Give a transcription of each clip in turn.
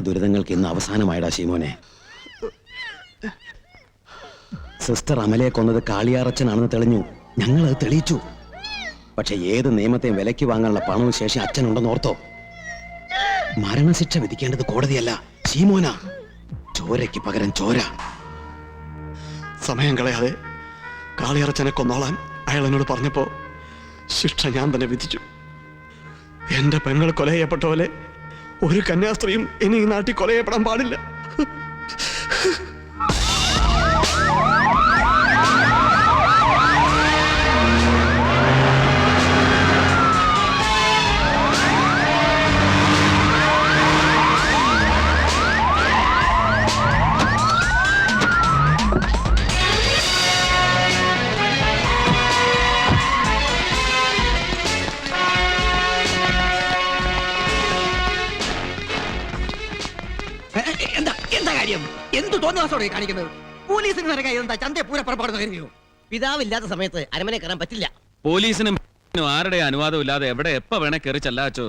ദുരിതങ്ങൾക്ക് ഇന്ന് അവസാനമായിടാ ശീമോനെ. സിസ്റ്റർ അമലയെ കൊന്നത് കാളിയാറച്ചനാണെന്ന് തെളിഞ്ഞു. ഞങ്ങൾ അത് തെളിയിച്ചു. പക്ഷെ ഏത് നിയമത്തെയും വിലയ്ക്ക് വാങ്ങാനുള്ള പണവും ശേഷി അച്ഛനുണ്ടെന്ന് ഓർത്തോ? മരണശിക്ഷ വിധിക്കേണ്ടത് കോടതിയല്ല ശീമോന. ചോരയ്ക്ക് പകരം ചോര. സമയം കളയാതെ കാളിയറച്ചനെ കൊന്നോളാൻ അയാൾ എന്നോട് പറഞ്ഞപ്പോ ശിക്ഷ ഞാൻ തന്നെ വിധിച്ചു. എന്റെ പെങ്ങൾ കൊല ചെയ്യപ്പെട്ട പോലെ ഒരു കന്യാസ്ത്രീയും ഇനി ഈ നാട്ടിൽ കൊലയപ്പെടാൻ പാടില്ല. തോന്നുവാസോടെ കാണിക്കുന്നത്. പോലീസിന് നേരെ കൈ എന്താ ചന്തയെ പൂര പുറപ്പെടുന്ന കരുതിയോ പിതാവില്ലാത്ത സമയത്ത് അരമനെ കയറാൻ പറ്റില്ല. പോലീസിനും ആരുടെ അനുവാദം ഇല്ലാതെ എവിടെ എപ്പ വേണേ കയറി ചെല്ലാച്ചോ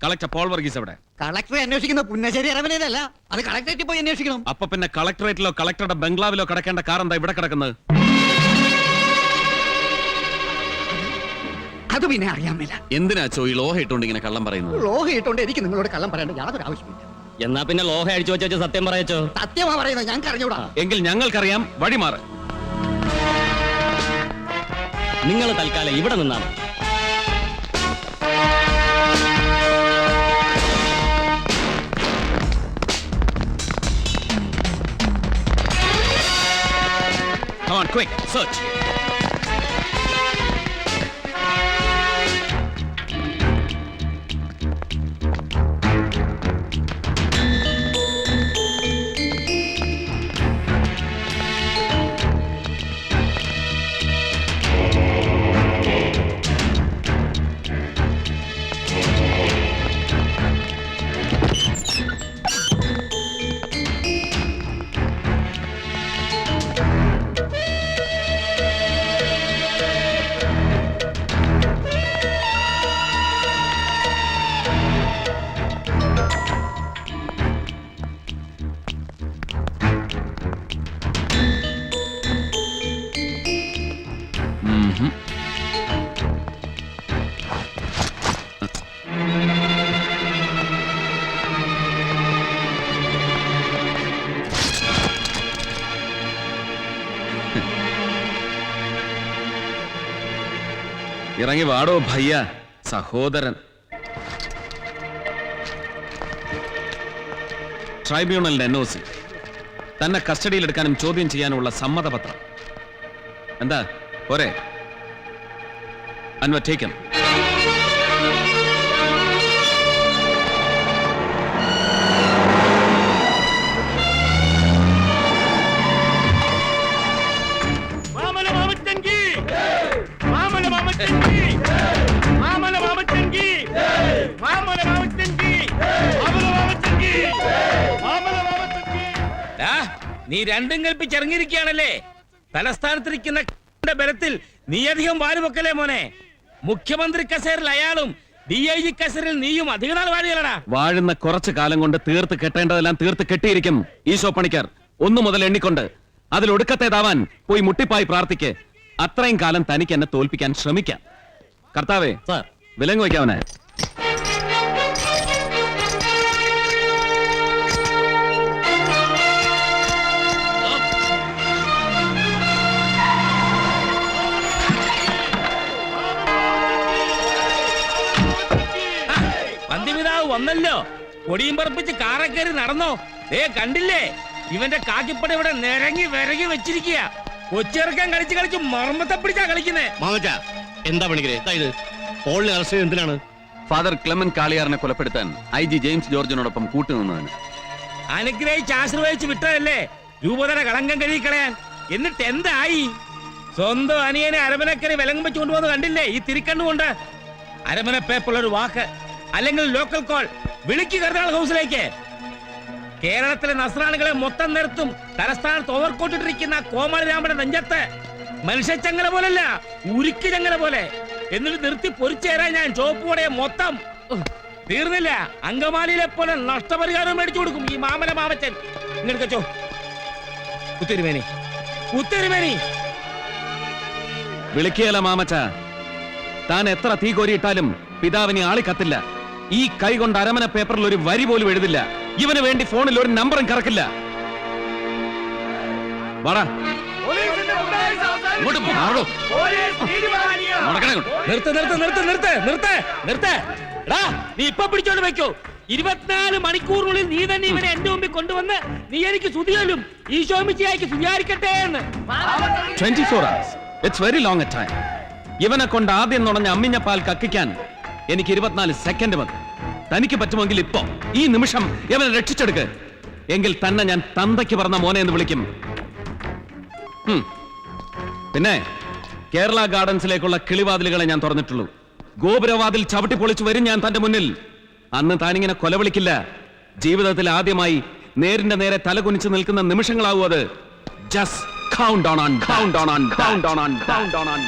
കളക്ടർ പോൾ വർഗീസ് എവിടെ? കളക്ടറെ അന്വേഷിക്കുന്ന പുന്നശ്ശേരി അരമനയിലല്ല. അത് കളക്ടറേറ്റിൽ പോയി അന്വേഷിക്കണം. അപ്പൊ പിന്നെ കളക്ടറേറ്റിലോ കളക്ടറുടെ ബംഗ്ലാവിലോ കിടക്കേണ്ട കാർ എന്താ ഇവിടെ കിടക്കുന്നത്? അത് പിന്നെ അറിയാൻ മേല. എന്തിനാ ചോ ഈ ലോഹ ഇട്ടുകൊണ്ട് ഇങ്ങനെ കള്ളം പറയുന്നത്? ലോഹ ഇട്ടുകൊണ്ട് എനിക്ക് നിങ്ങളോട് കള്ളം പറയേണ്ട യാതൊരു ആവശ്യമില്ല എന്നാ പിന്നെ ലോഹ അടിച്ചു വെച്ച സത്യം പറയച്ചോ? സത്യമാ പറയുന്നത് ഞങ്ങൾക്ക് അറിഞ്ഞൂടാ. എങ്കിൽ ഞങ്ങൾക്കറിയാം വഴിമാറ് നിങ്ങൾ തൽക്കാലം ഇവിടെ നിന്നാണ് Come on, quick, search. ഇറങ്ങി വാടോ ഭയ്യ. സഹോദരൻ. ട്രൈബ്യൂണലിന്റെ എൻ ഒ സി തന്നെ കസ്റ്റഡിയിലെടുക്കാനും ചോദ്യം ചെയ്യാനുമുള്ള സമ്മതപത്രം. എന്താ? പോരെ. അൻവർ ടേക്കൻ നീ രണ്ടും കൽപ്പിച്ചിറങ്ങിയിരിക്കുകയാണല്ലേ? തലസ്ഥാനത്തിരിക്കുന്ന ബലത്തിൽ നീ അധികം വാലുപൊക്കലേ മോനെ? മുഖ്യമന്ത്രി കസേരയിൽ അയാളും ഡി ഐ ജി കസേരയിൽ നീയും അധിക നാൾ വാഴുകയല്ലടാ വാഴുന്ന കുറച്ചു കാലം കൊണ്ട് തീർത്ത് കെട്ടേണ്ടതെല്ലാം തീർത്ത് കെട്ടിയിരിക്കും ഈശോ പണിക്കർ. ഒന്നു മുതൽ എണ്ണിക്കൊണ്ട്. അതിൽ ഒടുക്കത്തേതാവാൻ പോയി മുട്ടിപ്പായി പ്രാർത്ഥിക്ക്. അത്രയും കാലം തനിക്ക് എന്നെ തോൽപ്പിക്കാൻ ശ്രമിക്കാം. കർത്താവേ സാർ. വിലങ്ങ് വയ്ക്കാവനെ. വന്നല്ലോ. കൊടിയും പറപ്പിച്ച് കാറെ കയറി നടന്നോ? ഏ കണ്ടില്ലേ? ഇവന്റെ കാക്കിപ്പട ഇവിടെ നിരങ്ങി വിരകി വെച്ചിരിക്കുക കൊച്ചിറക്കാൻ കളിച്ച് കളിച്ച് മർമ്മത്തെ പിടിച്ചാ കളിക്കുന്നേ. മാമച്ച എന്താ പണിക്കരെ? ഇത്. പോളിനെ അറസ്റ്റ് ചെയ്ത് എന്തിനാണ്? ഫാദർ ക്ലെമൻ കാളിയാറിനെ കൊലപ്പെടുത്താൻ ഐ ജി ജെയിംസ് ജോർജിനോടൊപ്പം കൂട്ടുനിന്നതിന് അനുഗ്രഹിച്ച് ആശ്രയിച്ച് വിട്ടതല്ലേ? രൂപതര കളങ്കം കഴുകി കളയാൻ. എന്നിട്ട് എന്തായി? സ്വന്തം അനിയനെ അരമനക്കരെ വിലങ്ങും വെച്ച് കൊണ്ടുപോകുന്നത് കണ്ടില്ലേ? ഈ തിരിക്കണ്ണുകൊണ്ട്. അരമന പേപ്പുള്ള ഒരു വാക്ക്. അല്ലെങ്കിൽ ലോക്കൽ കോൾ വിളിക്ക് കർണാൾ ഹൗസിലേക്ക്. കേരളത്തിലെ നസ്രാണികളെ മൊത്തം നിർത്തും. തലസ്ഥാനത്ത് ഓവർക്കോട്ടിട്ടിരിക്കുന്ന കോമാളി രാമന്റെ നെഞ്ചത്ത്. മനുഷ്യച്ചങ്ങല പോലല്ല ഉരുക്ക് ചങ്ങല പോലെ. എന്നിട്ട് നിർത്തി പൊരിച്ചേരാൻ ഞാൻ ചോപ്പുകൂടെ മൊത്തം. തീർന്നില്ല. അങ്കമാലിയിലെ പോലെ നഷ്ടപരിഹാരം മേടിച്ചു കൊടുക്കും ഈ മാമല മാമച്ചൻ. ഇങ്ങനെ ഉത്തരുമേനി. കുത്തിരുമേനി വിളിക്കുകയല്ല മാമച്ച. താൻ എത്ര തീ കോരിയിട്ടാലും പിതാവിനെ ആളി കത്തില്ല. ഈ കൈ കൊണ്ട് അരമന പേപ്പറിൽ ഒരു വരി പോലും എഴുതില്ല. ഇവന് വേണ്ടി ഫോണിൽ ഒരു നമ്പറും കറക്കില്ല. നീ ഇപ്പൊ പിടിച്ചോണ്ട് വെക്കോ. ഇരുപത്തിനാല് മണിക്കൂറിനുള്ളിൽ നീ തന്നെ ഇവനെ എന്റെ മുമ്പിൽ കൊണ്ടുവന്ന് നീ എനിക്ക് സുതിയലും ഈശോമിച്ചിയായിക്ക് എന്ന്. 24 hours. It's very long time ഇവനെ കൊണ്ട് ആദ്യം നുണഞ്ഞ അമ്മിഞ്ഞ പാൽ കക്കിക്കാൻ എനിക്ക് ഇരുപത്തിനാല് സെക്കൻഡ് മതി. തനിക്ക് പറ്റുമെങ്കിൽ ഇപ്പോ ഈ നിമിഷം ഇവനെ രക്ഷിച്ചെടുക്ക്. എങ്കിൽ തന്നെ ഞാൻ തന്തയ്ക്ക് പറഞ്ഞ മോനെ എന്ന് വിളിക്കും. പിന്നെ കേരള ഗാർഡൻസിലേക്കുള്ള കിളിവാതിലുകളെ ഞാൻ തുറന്നിട്ടുള്ളൂ. ഗോപുരവാതിൽ ചവിട്ടി പൊളിച്ചു വരും ഞാൻ തന്റെ മുന്നിൽ. അന്ന് താനിങ്ങനെ കൊലവിളിക്കില്ല ജീവിതത്തിൽ ആദ്യമായി നേരിന്റെ നേരെ തല തലകുനിച്ച് നിൽക്കുന്ന നിമിഷങ്ങളാവും അത്. Just count on on count on on count on on count on on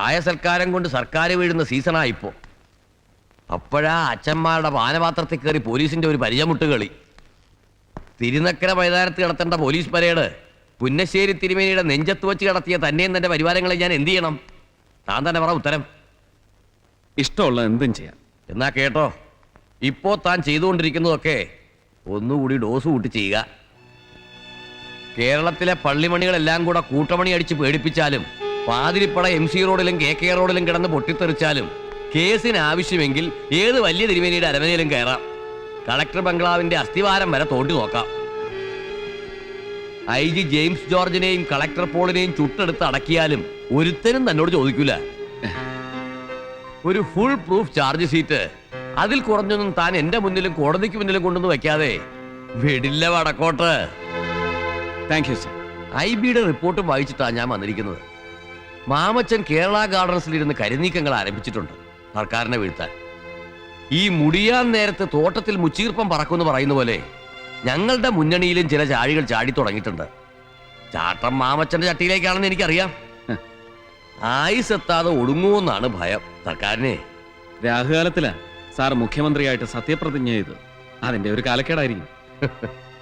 ചായ സൽക്കാരം കൊണ്ട് സർക്കാർ വീഴുന്ന സീസണായിപ്പോ. അപ്പോഴാ അച്ഛന്മാരുടെ പാനപാത്രത്തിൽ കയറി പോലീസിന്റെ ഒരു പരിചമുട്ട് കളി തിരുനക്കര മൈതാനത്ത് കിടത്തേണ്ട പോലീസ് പരേഡ് പുന്നശ്ശേരി തിരുമേനിയുടെ നെഞ്ചത്ത് വെച്ച് കിടത്തിയ തന്നെയും തന്റെ പരിവാരങ്ങളെ ഞാൻ എന്ത് ചെയ്യണം? താൻ തന്നെ പറ ഉത്തരം. ഇഷ്ടമുള്ള എന്തും ചെയ്യാം. എന്നാ കേട്ടോ ഇപ്പോ താൻ ചെയ്തുകൊണ്ടിരിക്കുന്നതൊക്കെ ഒന്നുകൂടി ഡോസ് കൂട്ടി ചെയ്യുക. കേരളത്തിലെ പള്ളിമണികളെല്ലാം കൂടെ കൂട്ടമണി അടിച്ച് പേടിപ്പിച്ചാലും പാതിരിപ്പട എം സി റോഡിലും കെ കെ റോഡിലും കിടന്ന് പൊട്ടിത്തെറിച്ചാലും കേസിന് ആവശ്യമെങ്കിൽ ഏത് വലിയ തിരുമേനിയുടെ അരമനയിലും കയറാം. കളക്ടർ ബംഗ്ലാവിന്റെ അസ്ഥിവാരം വരെ തോണ്ടി നോക്കാം. ഐ ജി ജെയിംസ് ജോർജിനെയും കളക്ടർ പോളിനെയും ചുട്ടെടുത്ത് അടക്കിയാലും ഒരുത്തനും തന്നോട് ചോദിക്കൂല. ഒരു ഫുൾ പ്രൂഫ് ചാർജ് ഷീറ്റ് അതിൽ കുറഞ്ഞൊന്നും താൻ എന്റെ മുന്നിലും കോടതിക്ക് മുന്നിലും കൊണ്ടുവന്ന് വെക്കാതെ വിടില്ല വടക്കോട്ട്. താങ്ക് യു സർ ഐ ബിയുടെ റിപ്പോർട്ടും വായിച്ചിട്ടാണ് ഞാൻ വന്നിരിക്കുന്നത്. മാമച്ചൻ കേരള ഗാർഡൻസിൽ ഇരുന്ന് കരുനീക്കങ്ങൾ ആരംഭിച്ചിട്ടുണ്ട്. സർക്കാരിനെ വീഴ്ത്താൻ. ഈ മുടിയാൻ നേരത്ത് തോട്ടത്തിൽ മുച്ചീർപ്പം പറക്കുമെന്ന് പറയുന്ന പോലെ ഞങ്ങളുടെ മുന്നണിയിലും ചില ചാഴികൾ ചാടി തുടങ്ങിയിട്ടുണ്ട്. ചാട്ടം മാമച്ചന്റെ ചട്ടിയിലേക്കാണെന്ന് എനിക്കറിയാം. ആയുസ് എത്താതെ ഒടുങ്ങുമെന്നാണ് ഭയം. സർക്കാരിനെ. രാഹുകാലത്തിലാ സാർ മുഖ്യമന്ത്രിയായിട്ട് സത്യപ്രതിജ്ഞ ചെയ്തു അതിന്റെ ഒരു കാലക്കേടായിരിക്കും.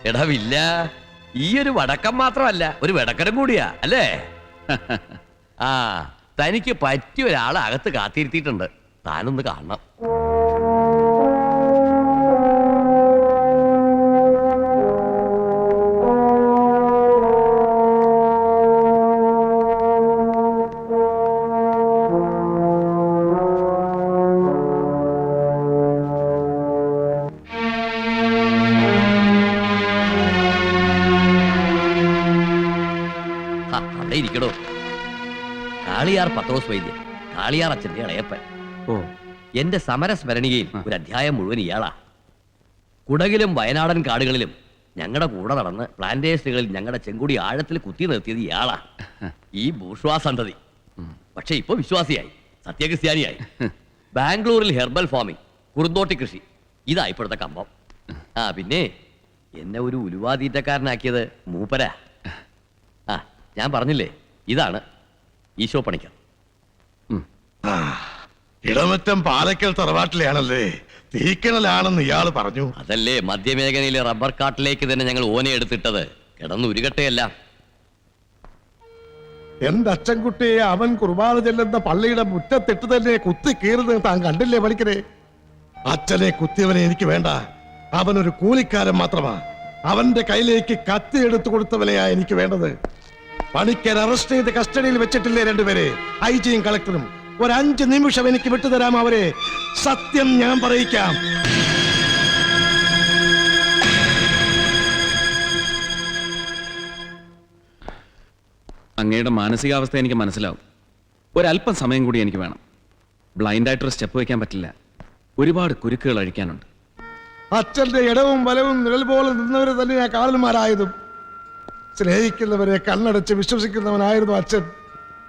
എടാവില്ല ഈ ഒരു വടക്കം മാത്രമല്ല ഒരു വെടക്കരം കൂടിയാ അല്ലേ? ആ തനിക്ക് പറ്റിയ ഒരാളെ അകത്ത് കാത്തിരുത്തിയിട്ടുണ്ട്. താനൊന്ന് കാണണം. അവിടെ ഇരിക്കടോ. കാളിയാർ പത്രോസ് വൈദ്യൻ കാളിയാർ അച്ഛന്റെ ഇളയപ്പൻ. ഓ. എന്റെ സമരസ്മരണികയിൽ ഒരു അധ്യായം മുഴുവൻ ഇയാളാ. കുടകിലും വയനാടൻ കാടുകളിലും ഞങ്ങളുടെ കൂടെ നടന്ന് പ്ലാന്റേഷനുകളിൽ ഞങ്ങളുടെ ചെങ്കുടി ആഴത്തിൽ കുത്തി നിർത്തിയത് ഇയാളാ. ഈ ഭൂഷ്വാസന്തതി പക്ഷെ ഇപ്പൊ വിശ്വാസിയായി സത്യക്രിസ്ത്യാനിയായി. ബാംഗ്ലൂരിൽ ഹെർബൽ ഫാമിംഗ് കുറുന്തോട്ടി കൃഷി. ഇതാ ഇപ്പോഴത്തെ കമ്പം. ആ പിന്നെ എന്നെ ഒരു ഉലുവാതീറ്റക്കാരനാക്കിയത് മൂപ്പരാ. ആ ഞാൻ പറഞ്ഞില്ലേ? ഇതാണ് ഈശോ പണിക്കാം. ഇടമറ്റം പാലക്കൽ തറവാട്ടിലാണല്ലേ? തീക്കണലാണെന്ന് ഇയാൾ പറഞ്ഞു. അതല്ലേ മധ്യമേഖലയിലെ റബ്ബർ കാട്ടിലേക്ക് തന്നെ ഞങ്ങൾ ഓനയെടുത്തിട്ടത് കിടന്നുരുകട്ടെയല്ല. എന്റെ അച്ഛൻകുട്ടിയെ അവൻ കുർബാന ചെല്ലുന്ന പള്ളിയുടെ മുറ്റത്തിട്ട് തന്നെ കുത്തി കീറുന്നത് താൻ കണ്ടില്ലേ പണിക്കരെ? അച്ഛനെ കുത്തിയവനെ എനിക്ക് വേണ്ട. അവനൊരു കൂലിക്കാരൻ മാത്രമാ. അവന്റെ കയ്യിലേക്ക് കത്തി എടുത്തു കൊടുത്തവനെയാ എനിക്ക് വേണ്ടത്. പണിക്കർ അറസ്റ്റ് ചെയ്ത് കസ്റ്റഡിയിൽ വെച്ചിട്ടില്ലേ രണ്ടുപേരെ? ഐ ജിയും കളക്ടറും ഒരു അഞ്ച് നിമിഷം എനിക്ക് വിട്ടുതരാം അവരെ. സത്യം ഞാൻ പറയിക്കാം. അങ്ങയുടെ മാനസികാവസ്ഥ എനിക്ക് മനസ്സിലാവും. ഒരല്പം സമയം കൂടി എനിക്ക് വേണം. ബ്ലൈൻഡായിട്ടൊരു സ്റ്റെപ്പ് വയ്ക്കാൻ പറ്റില്ല. ഒരുപാട് കുരുക്കുകൾ അഴിക്കാനുണ്ട്. അച്ഛന്റെ ഇടവും വലവും നിഴൽ പോലെ നിന്നവരെ തന്നെയാ കാലന്മാരായതും സ്നേഹിക്കുന്നവരെ കണ്ണടച്ച് വിശ്വസിക്കുന്നവനായിരുന്നു അച്ഛൻ.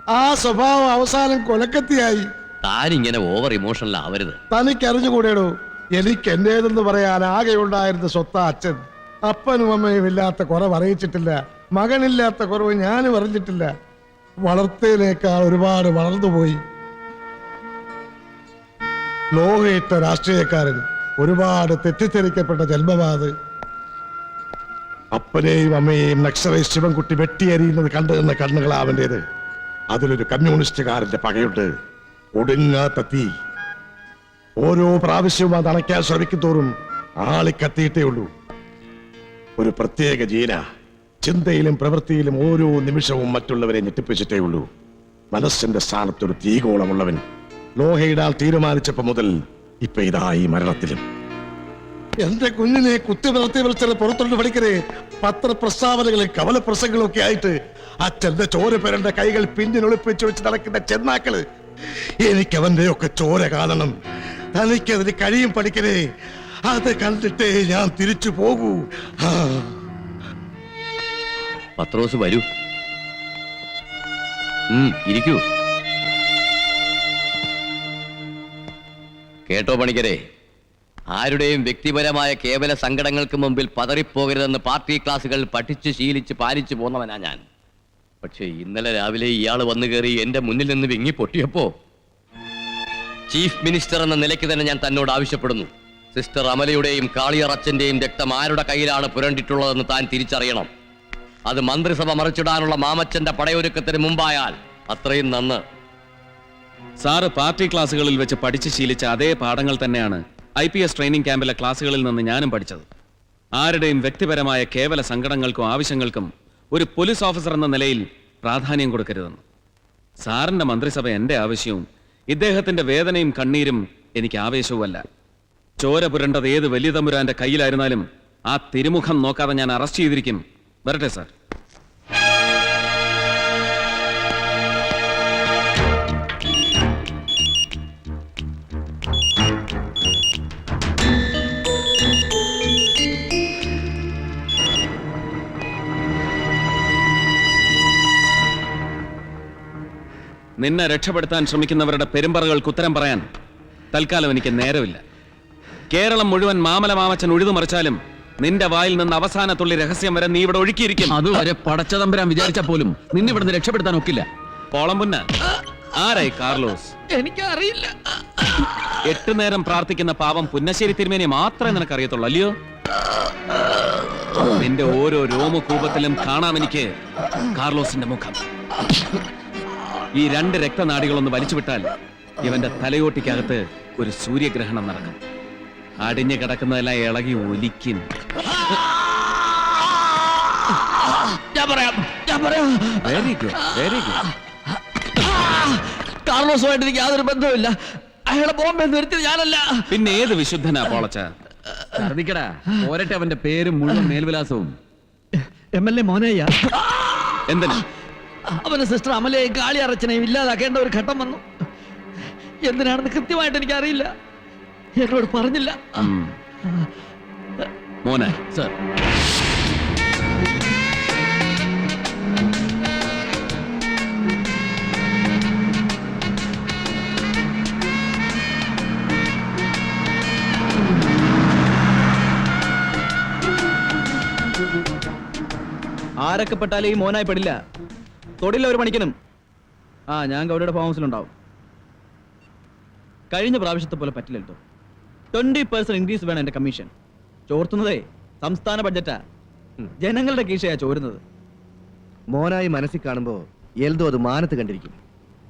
ആ സ്വഭാവം അവസാനം കൊലക്കത്തിയായി. താനിങ്ങനെ ഓവർ ഇമോഷണൽ ആവരുത്. തനിക്ക് അറിഞ്ഞുകൂടേടോ എനിക്ക് എന്റേതെന്ന് പറയാൻ ആകെ ഉണ്ടായിരുന്ന സ്വത്ത അച്ഛൻ. അപ്പനും അമ്മയും ഇല്ലാത്ത കുറവ് അറിയിച്ചിട്ടില്ല. മകനില്ലാത്ത കുറവ് ഞാനും അറിഞ്ഞിട്ടില്ല. വളർത്തതിനേക്കാൾ ഒരുപാട് വളർന്നുപോയി. ലോകയിട്ട രാഷ്ട്രീയക്കാരൻ ഒരുപാട് തെറ്റിദ്ധരിക്കപ്പെട്ട ജന്മമാത്. അപ്പനെയും അമ്മയെയും നക്സറേ ശിവൻകുട്ടി വെട്ടിയെറിയുന്നത് കണ്ടു നിന്ന അതിലൊരു കമ്മ്യൂണിസ്റ്റുകാരന്റെ പകയുണ്ട്. ഒടുങ്ങാത്ത തീ. ഓരോ പ്രാവശ്യവും അത് അണയ്ക്കാൻ ശ്രമിക്കും തോറും ആളിക്കത്തിയിട്ടേ ഉള്ളൂ. ഒരു പ്രത്യേക ജീന. ചിന്തയിലും പ്രവൃത്തിയിലും ഓരോ നിമിഷവും മറ്റുള്ളവരെ ഞെട്ടിപ്പിച്ചിട്ടേ ഉള്ളൂ. മനസ്സിന്റെ സ്ഥാനത്തൊരു തീകോളമുള്ളവൻ ലോഹയിടാൽ തീരുമാനിച്ചപ്പോ മുതൽ ഇപ്പൊ ഇതാ ഈ മരണത്തിലും. എന്റെ കുഞ്ഞിനെ കുത്തി വളർത്തി വിളിച്ചത് പുറത്തോട്ട് പത്ര പത്രപ്രസ്താവനകളും കവല ഒക്കെ ആയിട്ട് അച്ഛന്റെ ചോര പേരന്റെ കൈകൾ പിന്നിനൊളിപ്പിച്ച് വെച്ച് നടക്കുന്ന ചെന്നാക്കൾ എനിക്ക് അവന്റെ ഒക്കെ ചോര കാണണം. തനിക്കതിന് കഴിയും പഠിക്കരുത് അത് കണ്ടിട്ടേ ഞാൻ തിരിച്ചു പോകൂ. പത്രോസ് വരൂ. ഇരിക്കൂ. കേട്ടോ പണിക്കരെ. ആരുടെയും വ്യക്തിപരമായ കേവല സങ്കടങ്ങൾക്ക് മുമ്പിൽ പതറിപ്പോകരുതെന്ന് പാർട്ടി ക്ലാസുകൾ പഠിച്ച് ശീലിച്ച് പാലിച്ചു പോന്നവനാ ഞാൻ. പക്ഷേ ഇന്നലെ രാവിലെ ഇയാൾ വന്നു കയറി എന്റെ മുന്നിൽ നിന്ന് വിങ്ങി പൊട്ടിയപ്പോ ചീഫ് മിനിസ്റ്റർ എന്ന നിലയ്ക്ക് തന്നെ ഞാൻ തന്നോട് ആവശ്യപ്പെടുന്നു. സിസ്റ്റർ അമലയുടെയും കാളിയറച്ചന്റെയും രക്തം ആരുടെ കയ്യിലാണ് പുരണ്ടിട്ടുള്ളതെന്ന് താൻ തിരിച്ചറിയണം. അത് മന്ത്രിസഭ മറിച്ചിടാനുള്ള മാമച്ചന്റെ പടയൊരുക്കത്തിന് മുമ്പായാൽ അത്രയും നന്ന്. സാറ് പാർട്ടി ക്ലാസ്സുകളിൽ വെച്ച് പഠിച്ച് ശീലിച്ച അതേ പാഠങ്ങൾ തന്നെയാണ് ഐ പി എസ് ട്രെയിനിങ് ക്യാമ്പിലെ ക്ലാസ്സുകളിൽ നിന്ന് ഞാനും പഠിച്ചത്. ആരുടെയും വ്യക്തിപരമായ കേവല സങ്കടങ്ങൾക്കും ആവശ്യങ്ങൾക്കും ഒരു പോലീസ് ഓഫീസർ എന്ന നിലയിൽ പ്രാധാന്യം കൊടുക്കരുതെന്ന്. സാറിന്റെ മന്ത്രിസഭ എന്റെ ആവശ്യവും ഇദ്ദേഹത്തിന്റെ വേദനയും കണ്ണീരും എനിക്ക് ആവേശവുമല്ല. ചോര പുരണ്ടത് ഏത് വലിയ തമ്പുരാന്റെ കയ്യിലായിരുന്നാലും ആ തിരുമുഖം നോക്കാതെ ഞാൻ അറസ്റ്റ് ചെയ്തിരിക്കും. വരട്ടെ സാർ. നിന്നെ രക്ഷപ്പെടുത്താൻ ശ്രമിക്കുന്നവരുടെ പെരുമ്പറകൾക്ക് ഉത്തരം പറയാൻ തൽക്കാലം എനിക്ക് നേരമില്ല. കേരളം മുഴുവൻ മാമല മാമച്ചൻ ഉഴുതുമറിച്ചാലും നിന്റെ വായിൽ നിന്ന് അവസാന തുള്ളി രഹസ്യം വരെ നീ ഇവിടെ ഒഴുക്കിയിരിക്കും. അതുവരെ പടച്ചതമ്പരാൻ വിചാരിച്ച പോലും നിന്നെ ഇവിടുന്ന് രക്ഷപ്പെടുത്താൻ ഒക്കില്ല. പോളംപുന്ന ആരായി കാർലോസ്? എനിക്കറിയില്ല. എട്ട് നേരം പ്രാർത്ഥിക്കുന്ന പാപം പുന്നശ്ശേരി തിരുമേനി മാത്രമേ നിനക്കറിയത്തുള്ളൂ അല്ലയോ? നിന്റെ ഓരോ രോമകൂപത്തിലും കാണാം എനിക്ക് കാർലോസിന്റെ മുഖം. ഈ രണ്ട് രക്തനാടികളൊന്ന് വലിച്ചു വിട്ടാൽ ഇവന്റെ തലയോട്ടിക്കകത്ത് ഒരു സൂര്യഗ്രഹണം നടക്കും. അടിഞ്ഞു കിടക്കുന്നതെല്ലാം ഇളകി ഒലിക്കും. ഞാൻ പറയാം ഞാൻ പറയാം. വെരി ഗുഡ് വെരി ഗുഡ് കാർലോസുമായിട്ട് എനിക്ക് യാതൊരു ബന്ധവുമില്ല. അയാളെ ബോംബെ നിർത്തിയത് ഞാനല്ല. പിന്നെ ഏത് വിശുദ്ധനാ പോളച്ച? ഛർദിക്കടാ. പോരട്ടെ അവന്റെ പേരും മുഴുവൻ മേൽവിലാസവും. M L A Monayya. എന്തിനാ? അവന് സിസ്റ്റർ അമലയെ കാളി അറച്ചനെയും ഇല്ലാതാക്കേണ്ട ഒരു ഘട്ടം വന്നു. എന്തിനാണെന്ന് കൃത്യമായിട്ട് എനിക്ക് അറിയില്ല എന്നോട് പറഞ്ഞില്ല. മോനെ. സർ. ആരൊക്കെ പെട്ടാലേ ഈ മോനായി പെടില്ല. തൊടില്ല ഒരു പണിക്കനും ആ ഞാൻ ഗൗരിയുടെ ഫാം ഹൗസിലുണ്ടാവും കഴിഞ്ഞ പ്രാവശ്യത്തെ പോലെ പറ്റില്ലല്ലോ ട്വന്റി പെർസെന്റ് ഇൻക്രീസ് വേണം എന്റെ കമ്മീഷൻ ചോർത്തുന്നതേ സംസ്ഥാന ബഡ്ജറ്റാ ജനങ്ങളുടെ കീശയാ ചോരുന്നത്. മോനായി മനസ്സിൽ കാണുമ്പോ എൽദോ അത് മാനത്ത് കണ്ടിരിക്കും.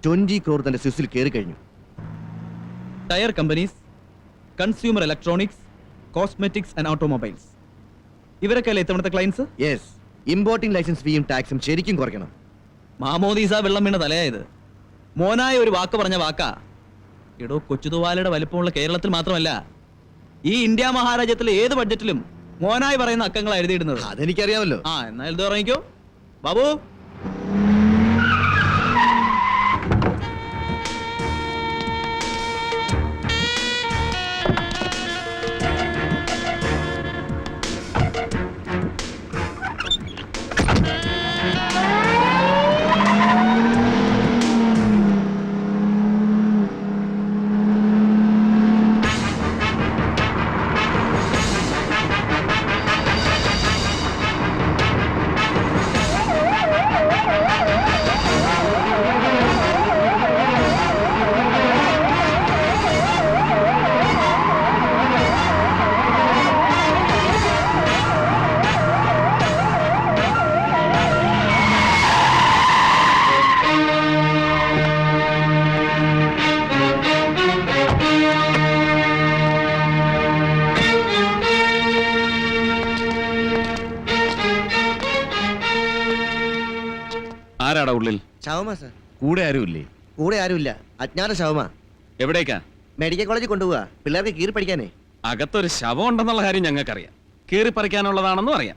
ട്വന്റി ക്രോർ തന്റെ സ്വിസിൽ കയറി കഴിഞ്ഞു. Tyre companies consumer electronics cosmetics and automobiles ഇവരൊക്കെ അല്ലേ ഇത്തവണത്തെ ക്ലയൻസ് യെസ് ഇമ്പോർട്ടിംഗ് ലൈസൻസ് ഫീയും ടാക്സും ശരിക്കും കുറയ്ക്കണം. മാമോദീസ വെള്ളം വീണ തലയായത്. മോനായ ഒരു വാക്ക് പറഞ്ഞ വാക്കാ. എടോ കൊച്ചുതുവാലയുടെ വലിപ്പമുള്ള കേരളത്തിൽ മാത്രമല്ല ഈ ഇന്ത്യ മഹാരാജ്യത്തിലെ ഏത് ബഡ്ജറ്റിലും മോനായി പറയുന്ന അക്കങ്ങളാണ് എഴുതിയിടുന്നത്. അതെനിക്കറിയാമല്ലോ. ആ എന്നാൽ എഴുതി ഇറങ്ങിക്കോ ബാബു ഉള്ളിൽ? ശവമാ സാർ. കൂടെ ആരുമില്ലേ കൂടെ ആരുമില്ല. അജ്ഞാത ശവമാ എവിടേക്കാ? മെഡിക്കൽ കോളേജിൽ കൊണ്ടുപോവാ. പിള്ളേർക്ക് കീറി പഠിക്കാനേ. അകത്തൊരു ശവം ഉണ്ടെന്നുള്ള കാര്യം ഞങ്ങൾക്കറിയാം. കീറി പറിക്കാനുള്ളതാണെന്നും അറിയാം.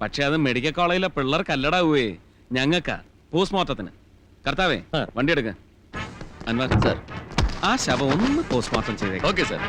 പക്ഷെ അത് മെഡിക്കൽ കോളേജിലെ പിള്ളേർക്ക് അല്ലടാവുകയെ ഞങ്ങൾക്കാ പോസ്റ്റ്മോർട്ടത്തിന്. കർത്താവേ വണ്ടി എടുക്ക. അൻവർ. സർ. ആ ശവം ഒന്ന് പോസ്റ്റ്മോർട്ടം ചെയ്തേക്കാം. Okay sir.